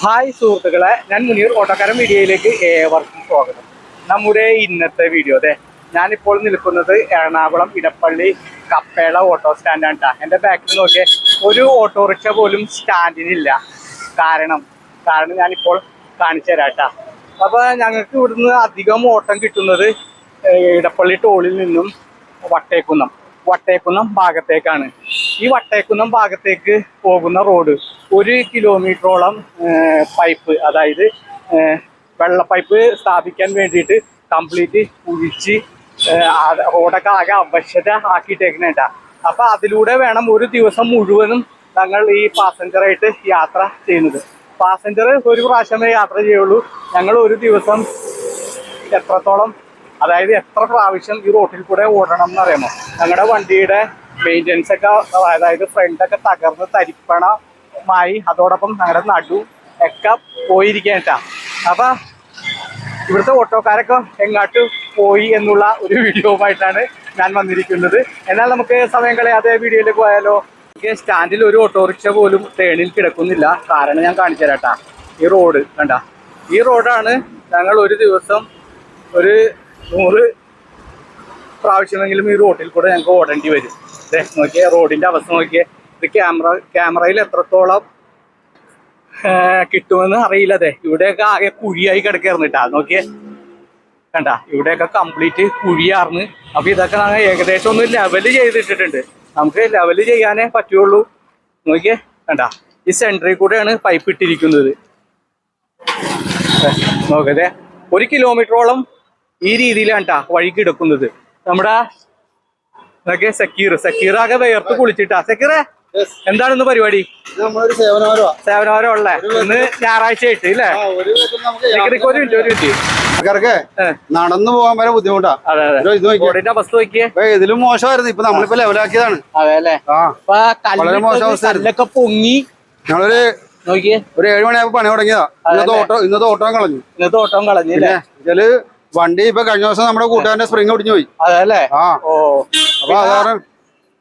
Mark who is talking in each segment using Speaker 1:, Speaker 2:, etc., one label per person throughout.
Speaker 1: Hi സുഹൃത്തുക്കളെ ഞാൻ മുനീർ ഓട്ടോക്കാരൻ വീഡിയോയിലേക്ക് ഏവർക്കും സ്വാഗതം. നമ്മുടെ ഇന്നത്തെ വീഡിയോ അതെ ഞാനിപ്പോൾ നിൽക്കുന്നത് എറണാകുളം ഇടപ്പള്ളി കപ്പേള ഓട്ടോ സ്റ്റാൻഡാണ് ട്ടാ. എന്റെ ബാക്കിൽ നോക്കിയ ഒരു ഓട്ടോറിക്ഷ പോലും സ്റ്റാൻഡിനില്ല. കാരണം കാരണം ഞാനിപ്പോൾ കാണിച്ചു തരാം കേട്ടോ. അപ്പോൾ ഞങ്ങൾക്ക് ഇവിടുന്ന് അധികം ഓട്ടം കിട്ടുന്നത് ഇടപ്പള്ളി ടോളിൽ നിന്നും വട്ടേക്കുന്നം. വട്ടേക്കുന്നം ഭാഗത്തേക്കാണ്. ഈ വട്ടേക്കുന്നം ഭാഗത്തേക്ക് പോകുന്ന റോഡ് ഒരു കിലോമീറ്ററോളം പൈപ്പ് അതായത് വെള്ള പൈപ്പ് സ്ഥാപിക്കാൻ വേണ്ടിയിട്ട് കംപ്ലീറ്റ് കുഴിച്ച് റോഡൊക്കെ ആകെ അവശത ആക്കിയിട്ടേക്കുന്നേട്ട അപ്പൊ അതിലൂടെ വേണം ഒരു ദിവസം മുഴുവനും ഞങ്ങൾ ഈ പാസഞ്ചറായിട്ട് യാത്ര ചെയ്യുന്നത്. പാസഞ്ചർ ഒരു പ്രാവശ്യമേ യാത്ര ചെയ്യുള്ളൂ. ഞങ്ങൾ ഒരു ദിവസം എത്രത്തോളം അതായത് എത്ര പ്രാവശ്യം ഈ റോട്ടിൽ കൂടെ ഓടണം എന്ന് അറിയാമോ ഞങ്ങളുടെ വണ്ടിയുടെ മെയിന്റെനൻസ് ഒക്കെ അതായത് ഫ്രണ്ടൊക്കെ തകർന്ന് തരിപ്പണമായി അതോടൊപ്പം ഞങ്ങളുടെ നടു ഒക്കെ പോയിരിക്കാട്ടാ അപ്പൊ ഇവിടുത്തെ ഓട്ടോക്കാരൊക്കെ എങ്ങാട്ട് പോയി എന്നുള്ള ഒരു വീഡിയോവുമായിട്ടാണ് ഞാൻ വന്നിരിക്കുന്നത്. എന്നാൽ നമുക്ക് സമയം കളയാതെ വീഡിയോയിലേക്ക് പോയാലോ? സ്റ്റാൻഡിൽ ഒരു ഓട്ടോറിക്ഷ പോലും ട്രെയിനിൽ കിടക്കുന്നില്ല. കാരണം ഞാൻ കാണിച്ചു തരാട്ടാ. ഈ റോഡ് കണ്ട. ഈ റോഡാണ് ഞങ്ങൾ ഒരു ദിവസം ഒരു നൂറ് പ്രാവശ്യമെങ്കിലും ഈ റോഡിൽ കൂടെ ഞങ്ങൾക്ക് ഓടേണ്ടി വരും. ദേ നോക്കിയേ റോഡിന്റെ അവസ്ഥ നോക്കിയേ. ഇത് ക്യാമറ ക്യാമറയിൽ എത്രത്തോളം കിട്ടുമെന്ന് അറിയില്ല അതെ ഇവിടെയൊക്കെ ആകെ കുഴിയായി കിടക്കായിരുന്നു കേട്ടാ. നോക്കിയേ. കണ്ട ഇവിടെയൊക്കെ കംപ്ലീറ്റ് കുഴിയാർന്ന്. അപ്പൊ ഇതൊക്കെ ഞങ്ങൾ ഏകദേശം ഒന്ന് ലെവൽ ചെയ്തിട്ടിട്ടുണ്ട്. നമുക്ക് ലെവൽ ചെയ്യാനേ പറ്റുള്ളൂ. നോക്കിയേ കണ്ട. ഈ സെന്ററിൽ കൂടെയാണ് പൈപ്പ് ഇട്ടിരിക്കുന്നത്. നോക്കതെ ഒരു കിലോമീറ്ററോളം ഈ രീതിയിലാണ് കേട്ടാ വഴിക്ക് എടുക്കുന്നത്. നമ്മുടെ ഇതൊക്കെ സക്കീർ സക്കീർ ആകെ വേർത്ത് കുളിച്ചിട്ടാ. സക്കീറെ എന്താണ് ഇന്ന് പരിപാടി? സേവനവരം ഉള്ള. ഇന്ന് ഞായറാഴ്ച ആയിട്ട് ഇല്ലേ?
Speaker 2: ഒരു
Speaker 1: മിനിറ്റ് ഒരു മിനിറ്റ്.
Speaker 2: ആൾക്കാർക്ക് നടന്നു പോകാൻ വരെ ബുദ്ധിമുട്ടാ. ഇത് നോക്കിയേ.
Speaker 1: അവസ്ഥ
Speaker 2: ഇതിലും മോശമായിരുന്നു. ഇപ്പൊ നമ്മളിപ്പോ ലെവലാക്കിയതാണ്. വളരെ മോശം
Speaker 1: പൊങ്ങി.
Speaker 2: ഞങ്ങളൊരു
Speaker 1: നോക്കിയേ.
Speaker 2: ഒരു ഏഴ് മണിയായപ്പോ പണി തുടങ്ങിയതാ. ഇന്നത്തെ ഓട്ടോ ഇന്നത്തെ ഓട്ടോ കളഞ്ഞു.
Speaker 1: ഇന്നത്തെ ഓട്ടം
Speaker 2: പിന്നെ ഇതിൽ വണ്ടി ഇപ്പൊ കഴിഞ്ഞ ദിവസം നമ്മുടെ കൂട്ടുകാരന്റെ സ്പ്രിങ് ഒടിഞ്ഞു പോയി.
Speaker 1: അതെ അല്ലേ
Speaker 2: ആ.
Speaker 1: ഓ.
Speaker 2: അപ്പൊ അതാണ്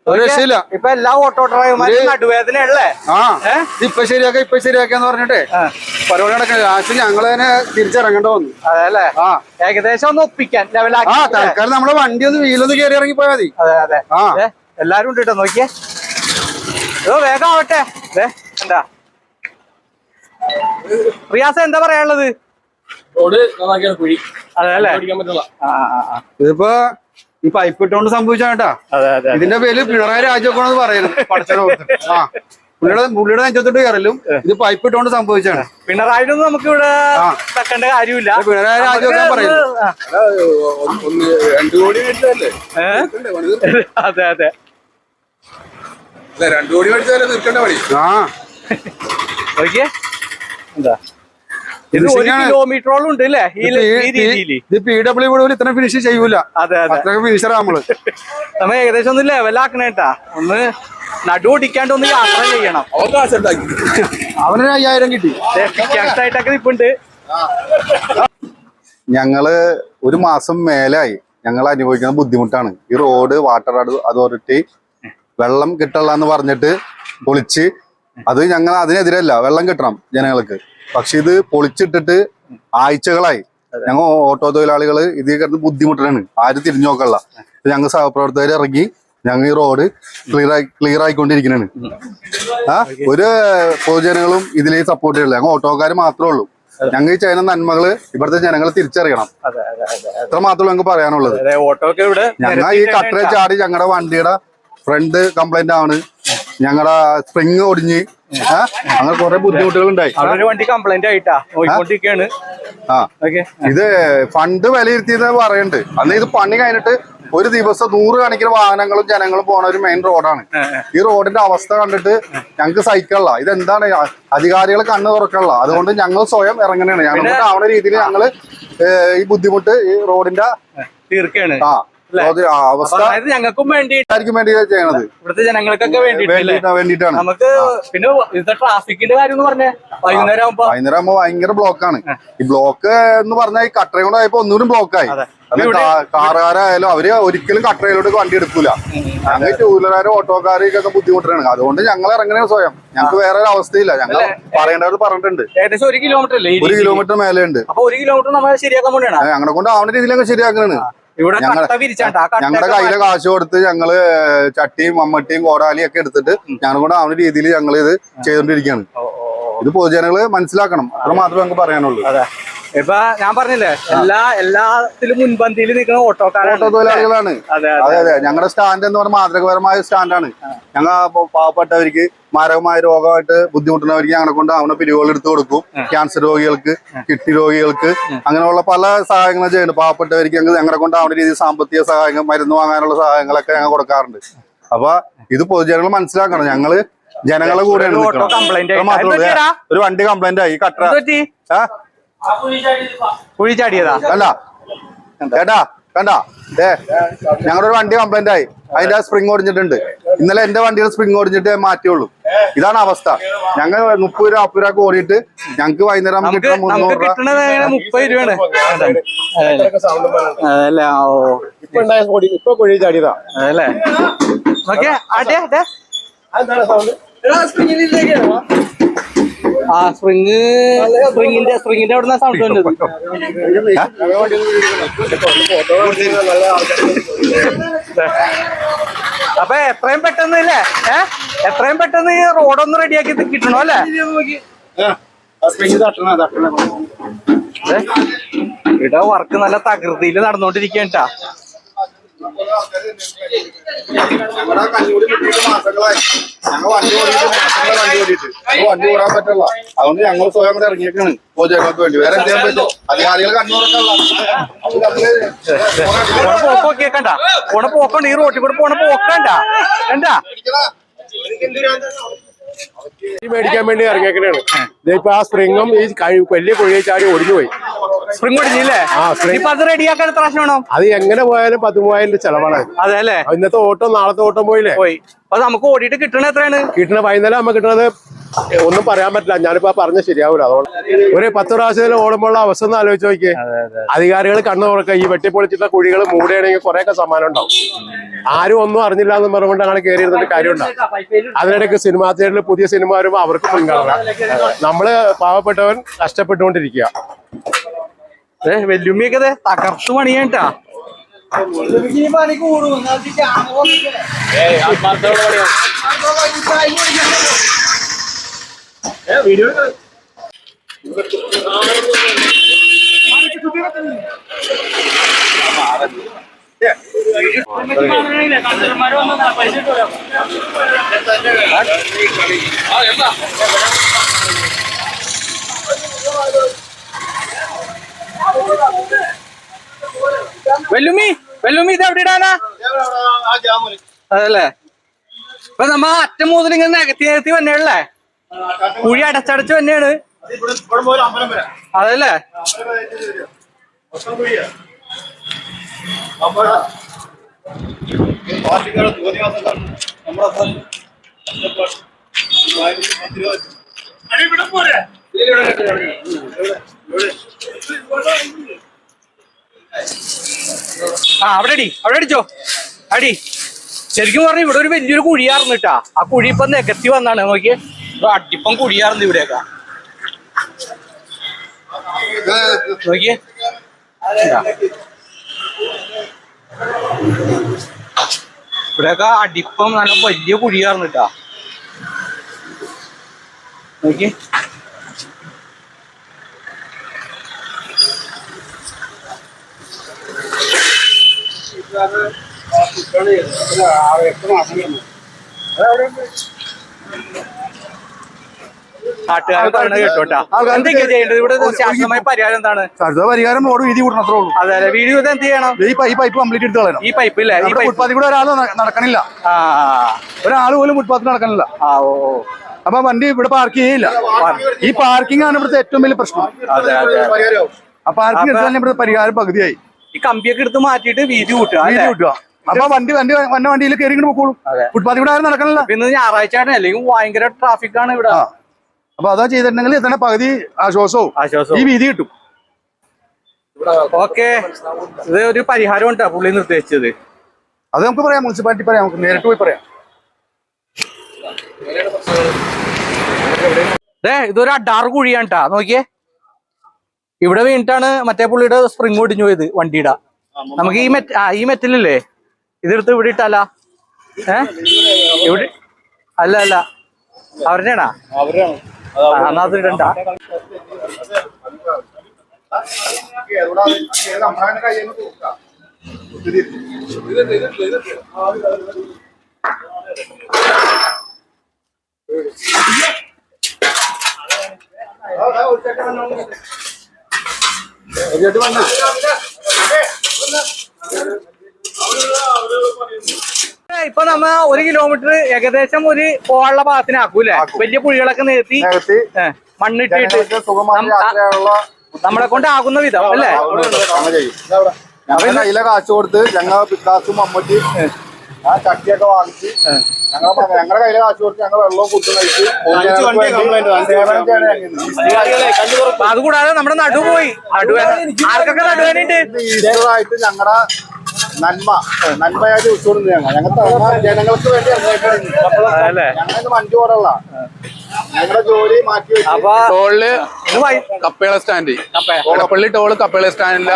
Speaker 2: ഒരു രക്ഷയില്ല.
Speaker 1: ഇപ്പൊ എല്ലാ ഓട്ടോ ഡ്രൈവർമാരും
Speaker 2: ആ. ഇപ്പൊ ശരിയാക്ക ഇപ്പൊ ശരിയാക്കാന്ന് പറഞ്ഞിട്ടേ പരിപാടി നടക്കുന്നത് ലാസ്റ്റ് ഞങ്ങൾ തന്നെ തിരിച്ചിറങ്ങേണ്ട വന്നു.
Speaker 1: അതെ അല്ലേ
Speaker 2: ആ.
Speaker 1: ഏകദേശം ഒന്ന് ഒപ്പിക്കാൻ
Speaker 2: ആ
Speaker 1: ലെവലാക്കി?
Speaker 2: തൽക്കാലം നമ്മുടെ വണ്ടി ഒന്ന് വീലൊന്ന് കയറി ഇറങ്ങി പോയാൽ മതി.
Speaker 1: അതെ അതെ.
Speaker 2: ആ.
Speaker 1: എല്ലാരും ഉണ്ട് കേട്ടോ നോക്കിയേ. ഓ വേഗം ആവട്ടെ. ദേ, എന്താ റിയാസ് എന്താ പറയാനുള്ളത്?
Speaker 3: റോഡ് നന്നാക്കിയാണ് കുഴി.
Speaker 1: അതെ അല്ലേ?
Speaker 3: ഓടിക്കാൻ പറ്റില്ല
Speaker 1: ആ ആ, ആ.
Speaker 2: ഇതിപ്പോ ഈ പൈപ്പ് ഇട്ടുകൊണ്ട് സംഭവിച്ചാ കേട്ടാ.
Speaker 1: അതെ അതെ
Speaker 2: ഇതിന്റെ പേര് പിണറായി പഠിച്ചത് ആ. പുള്ളിയുടെ പുള്ളിയുടെ നെഞ്ചത്തോട്ട് കയറലും ഇത് പൈപ്പ് ഇട്ടുകൊണ്ട് സംഭവിച്ചാണ്.
Speaker 1: പിണറായിനൊന്നും നമുക്ക് ഇവിടെ. തക്കേണ്ട കാര്യമില്ല.
Speaker 2: പിണറായി രാജൊക്കെ
Speaker 3: പറയുന്നു
Speaker 1: അതെ അതെ
Speaker 3: രണ്ടു കോടി മേടിച്ചാലേ തീർക്കേണ്ട പണി
Speaker 2: ആ.
Speaker 1: ഓക്കെ എന്താ? ഇത് ഒരു കിലോമീറ്ററോളം ഉണ്ട് അല്ലേ
Speaker 2: ഇത് പി ഡബ്ല്യു പോലും ഇത്ര ഫിനിഷ് ചെയ്യൂല.
Speaker 1: അതെ അതെ.
Speaker 2: ഫിനിഷറാ നമ്മൾ.
Speaker 1: നമ്മ ഏകദേശം ഒന്ന് ലെവലാക്കണേട്ടാ ഒന്ന് നടു ഒടിക്കാണ്ട് ഒന്ന് യാത്ര ചെയ്യണം.
Speaker 2: അവനൊരു അയ്യായിരം കിട്ടി.
Speaker 1: ആയിട്ടൊക്കെ നിപ്പുണ്ട്.
Speaker 4: ഞങ്ങൾ ഒരു മാസം മേലായി ഞങ്ങൾ അനുഭവിക്കുന്ന ബുദ്ധിമുട്ടാണ്. ഈ റോഡ് വാട്ടർ അതോറിറ്റി വെള്ളം കിട്ടല്ല എന്ന് പറഞ്ഞിട്ട് പൊളിച്ച് അത് ഞങ്ങൾ അതിനെതിരല്ല വെള്ളം കിട്ടണം ജനങ്ങൾക്ക്. പക്ഷെ ഇത് പൊളിച്ചിട്ടിട്ട് ആഴ്ചകളായി. ഞങ്ങൾ ഓട്ടോ തൊഴിലാളികൾ ഇത് കിടന്ന് ബുദ്ധിമുട്ടാണ് ആരും തിരിഞ്ഞു നോക്കല്ല. ഞങ്ങൾ സഹപ്രവർത്തകർ ഇറങ്ങി ഞങ്ങൾ ഈ റോഡ് ക്ലിയർ ആയി ക്ലിയർ ആയിക്കൊണ്ടിരിക്കുന്നതാണ് ആ ഒരു പൊതുജനങ്ങളും ഇതിലേ സപ്പോർട്ട് ചെയ്യില്ല ഞങ്ങൾ ഓട്ടോക്കാർ മാത്രമേ ഉള്ളൂ. ഞങ്ങൾ ഈ ചെയ്യുന്ന നന്മകൾ ഇവിടുത്തെ ജനങ്ങൾ തിരിച്ചറിയണം. അത്ര മാത്രമേ ഞങ്ങൾക്ക് പറയാനുള്ളത്. ഞങ്ങൾ ഈ കട്ടറെ ചാടി ഞങ്ങളുടെ വണ്ടിയുടെ ഫ്രണ്ട് കംപ്ലൈന്റ് ആണ്. ഞങ്ങളുടെ സ്പ്രിങ് ഒടിഞ്ഞ് അങ്ങനെ കുറെ ബുദ്ധിമുട്ടുകൾ ഉണ്ടായി
Speaker 1: വണ്ടി കംപ്ലൈന്റ് ആയിട്ടാ. ഓക്കെ.
Speaker 4: ഇത് ഫണ്ട് വിലയിരുത്തിയത് പറയുന്നുണ്ട് അന്ന് ഇത് പണി കഴിഞ്ഞിട്ട് ഒരു ദിവസം നൂറ് കണക്കിന് വാഹനങ്ങളും ജനങ്ങളും പോണ ഒരു മെയിൻ റോഡാണ് ഈ റോഡിന്റെ അവസ്ഥ കണ്ടിട്ട് ഞങ്ങൾക്ക് ഇത് ഇതെന്താണ്? അധികാരികൾ കണ്ണു തുറക്കള്ള അതുകൊണ്ട് ഞങ്ങൾ സ്വയം ഇറങ്ങണതാണ് ഞങ്ങൾക്ക് ആവുന്ന രീതിയിൽ ഞങ്ങൾ ഈ ബുദ്ധിമുട്ട് ഈ റോഡിന്റെ
Speaker 1: തീർക്കാണ്
Speaker 4: ആ.
Speaker 1: ഞങ്ങൾക്കും
Speaker 2: ചെയ്യണത്?
Speaker 1: ഇവിടുത്തെ ജനങ്ങൾക്കൊക്കെ
Speaker 2: വേണ്ടിയിട്ടാണ്. വേണ്ടിട്ടാണ്
Speaker 1: നമുക്ക് പിന്നെ ഇവിടുത്തെ ട്രാഫിക്കിന്റെ കാര്യം എന്ന് പറഞ്ഞേ. വൈകുന്നേരം ആകുമ്പോ
Speaker 2: വൈകുന്നേരം ആകുമ്പോ ഭയങ്കര ബ്ലോക്കാണ്. ഈ ബ്ലോക്ക് എന്ന് പറഞ്ഞാൽ ഈ കട്ടറയും കൂടെ ആയപ്പോ ഒന്നുകൂടി ബ്ലോക്കായി. കാറുകാരായാലും അവർ ഒരിക്കലും കട്ടറയിലോട്ട് വണ്ടി എടുക്കൂല. ഞങ്ങൾ ടൂ വീലറുകാരും ഓട്ടോക്കാരൊക്കെ ബുദ്ധിമുട്ടാണ് അതുകൊണ്ട് ഞങ്ങൾ ഇറങ്ങണ സ്വയം. ഞങ്ങൾക്ക് വേറെ ഒരു അവസ്ഥയില്ല. ഞങ്ങൾ പറയേണ്ടവർ പറഞ്ഞിട്ടുണ്ട്.
Speaker 1: ഏകദേശം ഒരു കിലോമീറ്റർ
Speaker 2: ഒരു കിലോമീറ്റർ മേലെ ഉണ്ട്
Speaker 1: അപ്പൊ ഒരു കിലോമീറ്റർ നമ്മൾ ശരിയാക്കാൻ വേണ്ടിയാണ്.
Speaker 2: ഞങ്ങളെ കൊണ്ട് ആവുന്ന രീതിയിലൊക്കെ ശരിയാക്കണാണ്
Speaker 1: ഇവിടെ
Speaker 2: ഞങ്ങളുടെ കയ്യിലെ കാശ് കൊടുത്ത് ഞങ്ങൾ ചട്ടിയും മമ്മട്ടിയും കോടാലിയും ഒക്കെ എടുത്തിട്ട് ഞങ്ങളെ കൊണ്ട് ആവുന്ന രീതിയിൽ ഞങ്ങൾ ഇത് ചെയ്തോണ്ടിരിക്കുകയാണ് ഇത് പൊതുജനങ്ങൾ മനസ്സിലാക്കണം. അത്ര മാത്രമേ ഞങ്ങൾക്ക് പറയാനുള്ളൂ
Speaker 1: ഇപ്പൊ ഞാൻ പറഞ്ഞില്ലേ എല്ലാ എല്ലാത്തിലും മുൻപന്തിയിൽ നിൽക്കുന്ന ഓട്ടോക്കാരാണ്.
Speaker 2: ഓട്ടോ തൊഴിലാളികളാണ്
Speaker 1: അതെ.
Speaker 2: അതെ ഞങ്ങളുടെ സ്റ്റാൻഡ് എന്ന് പറഞ്ഞാൽ മാതൃകപരമായ സ്റ്റാൻഡാണ് ഞങ്ങൾ പാവപ്പെട്ടവർക്ക് മാരകമായ രോഗമായിട്ട് ബുദ്ധിമുട്ടുന്നവർക്ക് ഞങ്ങളെ കൊണ്ട് അവനെ പിരിവുകൾ എടുത്തു കൊടുക്കും. ക്യാൻസർ രോഗികൾക്ക് കിഡ്നി രോഗികൾക്ക് അങ്ങനെയുള്ള പല സഹായങ്ങളും ചെയ്യുന്നുണ്ട്. പാവപ്പെട്ടവർക്ക് ഞങ്ങൾ ഞങ്ങളെ കൊണ്ട് അവന്റെ രീതിയിൽ സാമ്പത്തിക സഹായങ്ങൾ മരുന്ന് വാങ്ങാനുള്ള സഹായങ്ങളൊക്കെ ഞങ്ങൾ കൊടുക്കാറുണ്ട്. അപ്പൊ ഇത് പൊതുജനങ്ങൾ മനസ്സിലാക്കണം. ഞങ്ങൾ ജനങ്ങളെ കൂടെയാണ്
Speaker 1: ഒരു
Speaker 2: വണ്ടി കംപ്ലൈന്റ് ആയി. കട്ടറ
Speaker 1: എന്ത് പറ്റി
Speaker 2: ആ
Speaker 1: കുഴി ചാടിയതാ?
Speaker 2: അല്ല. കേട്ടാ കണ്ട ഏ ഞങ്ങളുടെ ഒരു വണ്ടി കംപ്ലൈന്റ് ആയി. അതിന്റെ സ്പ്രിങ് ഒടിഞ്ഞിട്ടുണ്ട് ഇന്നലെ എന്റെ വണ്ടിയുടെ സ്പ്രിങ് ഒടിഞ്ഞിട്ട് മാറ്റിയുള്ളൂ. ഇതാണ് അവസ്ഥ. ഞങ്ങൾ മുപ്പത് രൂപ നാൽപ്പത് രൂപ ഓടിയിട്ട് ഞങ്ങൾക്ക് വൈകുന്നേരം
Speaker 1: കിട്ടണം
Speaker 2: കിട്ടുന്ന മുന്നൂറ് രൂപ.
Speaker 1: ആ, സ്പ്രിങ് സ്പ്രിങ്ങിന്റെ സ്പ്രിങ്ങിന്റെ അവിടുന്ന് സൗണ്ട് വന്നത്. അപ്പൊ എത്രയും പെട്ടെന്ന് അല്ലേ ഏ? എത്രയും പെട്ടെന്ന് ഈ റോഡൊന്ന് റെഡിയാക്കി കിട്ടണോ അല്ലേ? ഇവിടെ വർക്ക് നല്ല തകൃതിയിൽ നടന്നുകൊണ്ടിരിക്കുകയാണ് ട്ടാ.
Speaker 2: ഞങ്ങളുടെ കഞ്ഞൂടി കിട്ടിയിട്ട് മാസങ്ങളായി. ഞങ്ങൾ വണ്ടി ഓടിയിട്ട് മാസങ്ങളെ വണ്ടി ഓടിയിട്ട്. ഞങ്ങൾ വണ്ടി ഓടാൻ പറ്റില്ല. അതുകൊണ്ട് ഞങ്ങൾ സ്വയം കൂടെ ഇറങ്ങിയേക്കാണ്. പൊതുജനങ്ങൾക്ക് വേണ്ടി. വേറെ എന്ത് ചെയ്യാൻ പറ്റും അധികാരികൾ നമ്മൾ
Speaker 1: പോണ പോക്കണ്ട്. ഈ റോട്ടിൽ കൂടെ പോണ പോക്കണ്ട.
Speaker 3: ഈ മേടിക്കാൻ വേണ്ടി ഇറങ്ങിയേക്കണേ ഇപ്പൊ ആ സ്പ്രിങ്ങും ഈ വലിയ കുഴിയെ ചാടി ഒടിഞ്ഞു പോയി
Speaker 1: ഇപ്പൊ അത് റെഡിയാക്കാൻ എത്ര പ്രാവശ്യം വേണം?
Speaker 3: അത് എങ്ങനെ പോയാലും പതിമൂവായിരം ചെലവാണ്.
Speaker 1: അതെ അല്ലേ?
Speaker 3: ഇന്നത്തെ ഓട്ടം നാളത്തെ ഓട്ടം പോയില്ലേ?
Speaker 1: പോയി. അപ്പൊ നമുക്ക് ഓടിയിട്ട് കിട്ടണ എത്രയാണ്?
Speaker 3: കിട്ടണ വൈകുന്നേരം നമ്മ കിട്ടണത് ഒന്നും പറയാൻ പറ്റില്ല. ഞാനിപ്പോ പറഞ്ഞ ശരിയാവൂല. അതുകൊണ്ട് ഒരു പത്ത് പ്രാവശ്യത്തിൽ ഓടുമ്പോഴുള്ള അവസ്ഥ ഒന്ന് ആലോചിച്ച് നോക്കിയേ. അധികാരികൾ കണ്ണു തുറക്കുക ഈ വെട്ടിപ്പൊളിച്ചിട്ട കുഴികൾ മൂടുകയാണെങ്കിൽ കുറെയൊക്കെ സമ്മാനം ഉണ്ടാവും. ആരും ഒന്നും അറിഞ്ഞില്ല എന്ന് പറഞ്ഞുകൊണ്ട് അങ്ങനെ കയറി ഇരുന്നിട്ട് കാര്യമുണ്ടാവും അതിനിടയ്ക്ക് സിനിമാ തിയേറ്ററിൽ പുതിയ സിനിമ വരുമ്പോൾ അവർക്ക് മുൻഗണന നമ്മൾ പാവപ്പെട്ടവൻ കഷ്ടപ്പെട്ടുകൊണ്ടിരിക്കുക.
Speaker 1: വെല്ലുമ്മിയൊക്കെ ദേ തകർത്ത് പണിയാട്ടാ വെല്ലുമ്മി വെല്ലുമി ഇത് എവിടെ ഇടാനാ? അതല്ലേ? ഇപ്പൊ നമ്മ അറ്റം മുതൽ ഇങ്ങനെ നികത്തി നികത്തി തന്നെയല്ലേ കുഴി അടച്ചടച്ച് തന്നെയാണ് അതല്ലേ? ആ അവിടെ അടി അവിടെ അടിച്ചോ. അടി. ശരിക്കും പറഞ്ഞു ഇവിടെ ഒരു വലിയൊരു കുഴിയാർന്നു കേട്ടാ. ആ കുഴി ഇപ്പൊ നികത്തി വന്നാണ്. ഇവിടെ അടിപ്പം കുഴിയാർന്നു ഇവിടെയൊക്കെ. നോക്കിയേ. അടിപ്പം നല്ല വലിയ കുഴിയാർന്നു കേട്ടാ. നോക്കിയേ. പരിഹാരം എന്താണ്?
Speaker 5: അടുത്ത പരിഹാരം റോഡ് വീതി കൂട്ടണം അത്രേ ഉള്ളൂ.
Speaker 1: അതെ അതെ വീഡിയോ ഇത് എന്ത് ചെയ്യണം?
Speaker 5: ഈ പൈപ്പ് കംപ്ലീറ്റ് എടുത്ത് കളയണം.
Speaker 1: ഈ പൈപ്പ് ഇല്ലേ? ഈ
Speaker 5: ഫുട്പാത്തിൽ കൂടെ ഒരാൾ നടക്കണില്ല.
Speaker 1: ആ.
Speaker 5: ഒരാൾ പോലും ഫുട്പാത്തിൽ നടക്കണില്ല.
Speaker 1: ആ ഓ.
Speaker 5: അപ്പൊ വണ്ടി ഇവിടെ പാർക്ക്. ചെയ്യില്ല ഈ പാർക്കിംഗ് ആണ് ഇവിടുത്തെ ഏറ്റവും വലിയ പ്രശ്നം.
Speaker 1: അതെ അതെ
Speaker 5: ആ പാർക്കിംഗ് എടുത്താൽ ഇവിടുത്തെ പരിഹാരം പകുതിയായി.
Speaker 1: ഈ കമ്പിയൊക്കെ എടുത്ത് മാറ്റിയിട്ട് വീതി കൂട്ടുക
Speaker 2: വീതി? അപ്പൊ വണ്ടി വണ്ടി വന്ന വണ്ടിയിൽ കയറി ഇങ്ങോട്ട് പോക്കോളൂ. ഫുട്പാത്തിൽ കൂടെ ആരും നടക്കണല്ലോ.
Speaker 1: പിന്നെ ഇന്ന് ഞായറാഴ്ച ആണ് അല്ലെങ്കിൽ ഭയങ്കര ട്രാഫിക് ആണ് ഇവിടെ.
Speaker 2: അപ്പൊ അതാ ചെയ്തിട്ടുണ്ടെങ്കിൽ ഇതന്നെ പകുതി ആശ്വാസവും.
Speaker 1: ആശ്വാസം
Speaker 2: ഈ വീതി കിട്ടും.
Speaker 1: ഓക്കെ. ഇത് ഒരു പരിഹാരം ഉണ്ടാ പുള്ളി നിർദ്ദേശിച്ചത്.
Speaker 2: അത് നമുക്ക് പറയാം മുനിസിപ്പാലിറ്റി പറയാം നമുക്ക് നേരിട്ട് പോയി പറയാം.
Speaker 1: ഇതൊരു അഡാറ് കുഴിയാണ് കേട്ടാ നോക്കിയേ. ഇവിടെ വീണിട്ടാണ് മറ്റേ പുള്ളിയുടെ സ്പ്രിങ് ഒടിഞ്ഞു പോയത് വണ്ടിയുടെ. നമുക്ക് ഈ മെറ്റ് ആ ഈ മെറ്റലില്ലേ? ഇതെടുത്ത് ഇവിടെ ഇട്ടാലാ? ഏ? ഇവിടെ അല്ല അല്ല. അവരുടെയാണാ? അത് ഇടണ്ട. ഏ, ഇപ്പൊ നമ്മ ഒരു കിലോമീറ്റർ ഏകദേശം ഒരു പോകാനുള്ള ഭാഗത്തിനാക്കൂലേ വലിയ പുഴികളൊക്കെ നികത്തി മണ്ണിട്ടിട്ട് നമ്മളെ കൊണ്ട് ആകുന്ന വിധം അല്ലേ?
Speaker 2: കയ്യിലെ കാശ് കൊടുത്ത് ഞങ്ങൾ പിക്കാസും മമ്മൂട്ടി ആ ചട്ടിയൊക്കെ വാങ്ങിച്ച് ഞങ്ങളുടെ കയ്യിലെ കാശ് കൊടുത്ത് ഞങ്ങൾ വെള്ളവും ഫുഡും കഴിച്ച് പൊതുജനങ്ങൾക്ക് വേണ്ടി സേവനം ചെയ്യണം ഞങ്ങൾ.
Speaker 1: അപ്പൊ അതുകൂടാതെ നമ്മുടെ നടു പോയി. ആർക്കൊക്കെ നടുവേനുണ്ട്
Speaker 2: ഈശ്വരമായിട്ട് ഞങ്ങളുടെ നന്മ നന്മയായിട്ട് ഉച്ചോടുന്നത് ഞങ്ങൾ ഞങ്ങൾ ജനങ്ങൾക്ക് വേണ്ടി ഞങ്ങൾക്ക് ഓടല്ല ഞങ്ങളുടെ ജോലി മാറ്റി
Speaker 1: ടോളിൽ
Speaker 6: കപ്പേള സ്റ്റാൻഡ്.
Speaker 1: കപ്പേ.
Speaker 6: എടപ്പള്ളി ടോൾ കപ്പേള സ്റ്റാൻഡില്ല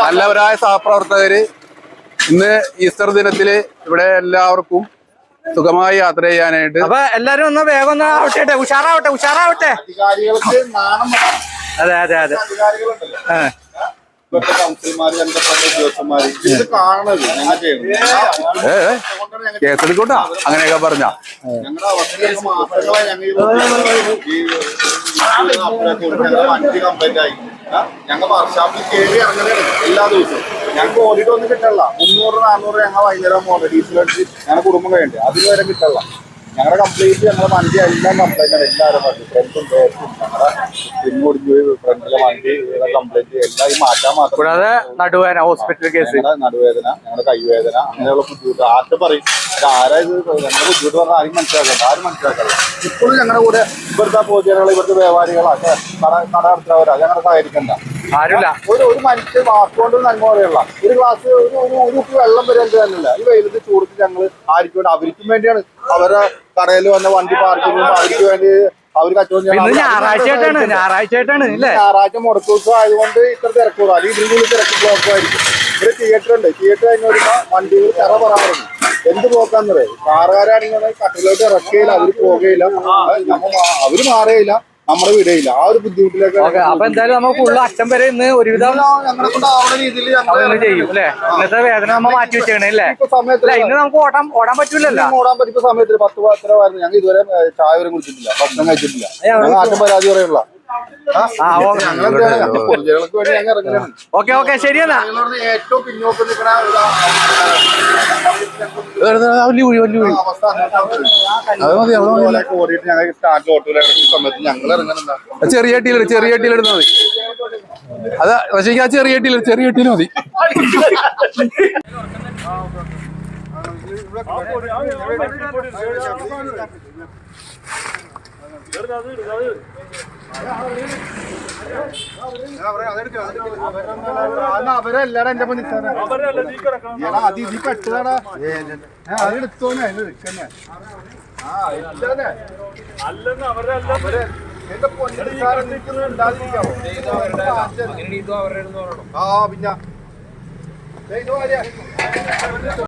Speaker 6: നല്ലവരായ സഹപ്രവർത്തകര് ഇന്ന് ഈസ്റ്റർ ദിനത്തിൽ ഇവിടെ എല്ലാവർക്കും സുഖമായി യാത്ര ചെയ്യാനായിട്ട്
Speaker 1: അപ്പൊ എല്ലാരും ഒന്ന് വേഗം ഒന്ന് ആവട്ടെ ഉഷാറാവട്ടെ ഉഷാറാവട്ടെ. അതെ അതെ അതെ
Speaker 6: കേസെടുക്കോട്ടാ അങ്ങനെയൊക്കെ പറഞ്ഞ
Speaker 2: ഞങ്ങളുടെ ഞങ്ങൾ വർഷാപ്പിൽ കയറി ഇറങ്ങലാണ് എല്ലാ ദിവസവും. ഞങ്ങൾക്ക് ഓടിയിട്ട് ഒന്നും കിട്ടല്ല മുന്നൂറ് നാന്നൂറ് ഞങ്ങൾ വൈകുന്നേരം പോകുന്നത് ഡീസൽ അടിച്ച് ഞങ്ങളുടെ കുടുംബം കഴിഞ്ഞു അതിന് വരെ കിട്ടല്ല ഞങ്ങളുടെ കംപ്ലീറ്റ് ഞങ്ങളുടെ വണ്ടി എല്ലാം കംപ്ലൈന്റ് ആണ്. എല്ലാവരും വണ്ടി ഫ്രണ്ട്സും ബേക്കും ഞങ്ങളുടെ പിന്നോടിഞ്ഞു പോയി ഫ്രണ്ടിലെ വണ്ടി കംപ്ലൈന്റ് എല്ലാം ഈ മാറ്റാൻ മാത്രം
Speaker 1: നടുവേദന ഹോസ്പിറ്റൽ കേസ്
Speaker 2: നടുവേദന ഞങ്ങളുടെ കൈവേദന അങ്ങനെയുള്ള ബുദ്ധിമുട്ട്. ആർക്കും പറയും. ഇത് ആരാ ഇത് ഞങ്ങളുടെ ബുദ്ധിമുട്ട് പറഞ്ഞാൽ ആരും മനസ്സിലാക്കണ്ട ആരും മനസ്സിലാക്കല്ല ഇപ്പോഴും ഞങ്ങളുടെ കൂടെ ഇവിടുത്തെ പൊതുജനങ്ങൾ ഇവിടുത്തെ വ്യാപാരികളൊക്കെ കട കട നടത്തുന്നവരാ ഞങ്ങളുടെ സഹകരിക്കണ്ട
Speaker 1: ആരുമില്ല.
Speaker 2: ഒരു ഒരു മനുഷ്യൻ വാക്കുകൊണ്ട് നന്മ പറയുള്ള ഒരു ഗ്ലാസ് ഒരു ഒരു ഉപ്പ് വെള്ളം വരെ എന്ത് തന്നെയല്ല ഈ വെയിലത്ത് ചൂടത്ത് ഞങ്ങൾ ആർക്കും വേണ്ടി അവർക്കും വേണ്ടിയാണ്. അവരുടെ കടയിൽ വന്ന വണ്ടി പാർക്ക് ചെയ്യുമ്പോൾ അവർക്ക് വേണ്ടി അവർ കച്ചവടം
Speaker 1: ഞായറാഴ്ചയായിട്ടാണ്
Speaker 2: ഞായറാഴ്ചയായിട്ടാണ്
Speaker 1: ഞായറാഴ്ച
Speaker 2: മുടക്കു ദിവസം ആയതുകൊണ്ട് ഇത്ര തിരക്കൂടാ അല്ലെങ്കിൽ ഇതിനുള്ളിൽ തിരക്ക് ബ്ലോക്കുമായിരിക്കും ഇവിടെ തിയേറ്റർ ഉണ്ട്. തിയേറ്റർ കഴിഞ്ഞ് വരുമ്പോ വണ്ടികൾ ചെറ പറയാറുണ്ട് എന്ത് പോക്കാന്ന് പറയും കാറുകാരാണെങ്കിൽ കട്ടിലോട്ട് ഇറക്കുകയില്ല അവർ പോകുകയില്ല അവർ മാറുകയില്ല നമ്മുടെ വിടയില്ല. ആ ഒരു ബുദ്ധിമുട്ടിലേക്ക്
Speaker 1: അപ്പൊ എന്തായാലും നമുക്ക് ഫുള്ള് അച്ഛൻ വരെ ഇന്ന് ഒരുവിധം
Speaker 2: ഞങ്ങളെ കൊണ്ട് ആവുന്ന രീതിയിൽ ഞങ്ങൾ
Speaker 1: ചെയ്യും അല്ലെ? ഇന്നത്തെ വേദന നമ്മൾ മാറ്റി വെച്ചേക്കണേ അല്ലേ?
Speaker 2: സമയത്ത്
Speaker 1: ഇന്ന് നമുക്ക് ഓടാൻ ഓടാൻ പറ്റൂലല്ലോ.
Speaker 2: ഓടാൻ പറ്റിയ സമയത്ത് പത്ത് പത്തരമായിരുന്നു ഞങ്ങൾ ഇതുവരെ ചായ വരെ കുടിച്ചിട്ടില്ല ഭക്ഷണം കഴിച്ചിട്ടില്ല. ഞങ്ങൾ പരാതി പറയുള്ള
Speaker 1: ഓക്കെ ഓക്കെ ഓക്കെ ശരിയെന്നാ
Speaker 2: ഞങ്ങളോട് ഏറ്റവും പിന്നോക്കം നിൽക്കുന്ന ഒരു
Speaker 6: വലിയ കുഴി വലിയ കുഴി
Speaker 2: അവസ്ഥ അത് മതി അത് ഓടിയിട്ട് ഞങ്ങൾ സ്റ്റാർട്ട് ഓട്ടോയിൽ സമയത്ത് ഞങ്ങൾ
Speaker 6: ചെറിയ ടീലർ ചെറിയ ടീലർ എടുത്താൽ മതി അതാ പക്ഷേ ആ ചെറിയ ടീലർ ചെറിയ ടീലർ മതി
Speaker 2: അവരെല്ലാരും എന്റെ അത് ഇതിൽ പെട്ടതാടാ അതെടുത്തോന്നെ അതിന് നിൽക്കുന്നേ. ആ ഇല്ലാതെ അവർ എന്റെ പൊന്നിന് സാധനം നിൽക്കുന്നത് ഉണ്ടാതിരിക്കാവോ ആ പിന്നെ.